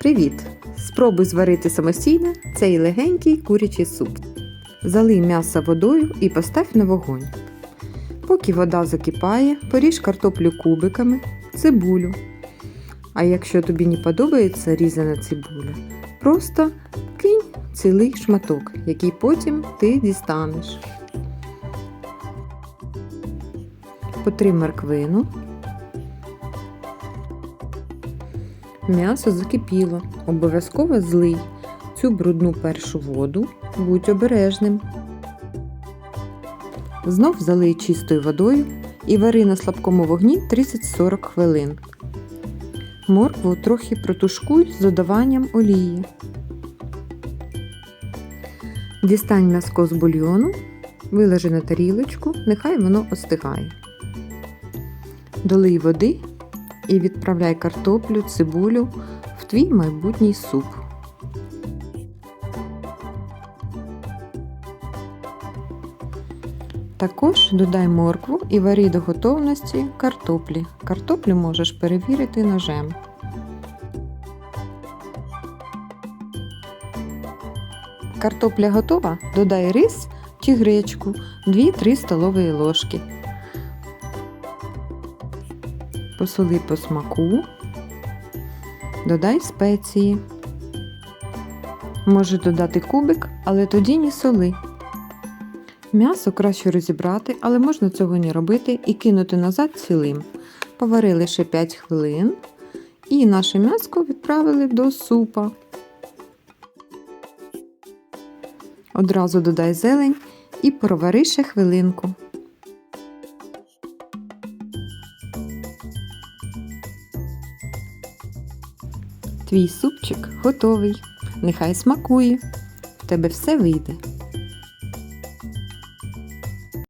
Привіт! Спробуй зварити самостійно цей легенький курячий суп. Залий м'ясо водою і постав на вогонь. Поки вода закипає, поріж картоплю кубиками, цибулю. А якщо тобі не подобається різана цибуля, просто кинь цілий шматок, який потім ти дістанеш. Потри морквину. М'ясо закипіло. Обов'язково злий цю брудну першу воду. Будь обережним. Знов залий чистою водою і вари на слабкому вогні 30-40 хвилин. Моркву трохи протушкуй з додаванням олії. Дістань м'яско з бульйону, виложи на тарілочку, нехай воно остигає. Долий води і відправляй картоплю, цибулю в твій майбутній суп. Також додай моркву і варі до готовності картоплі. Картоплю можеш перевірити ножем. Картопля готова, додай рис чи гречку 2-3 столові ложки. Посоли по смаку, додай спеції. Може додати кубик, але тоді не соли. М'ясо краще розібрати, але можна цього не робити і кинути назад цілим. Повари лише 5 хвилин і наше м'яско відправили до супа. Одразу додай зелень і провари ще хвилинку. Твій супчик готовий. Нехай смакує. В тебе все вийде.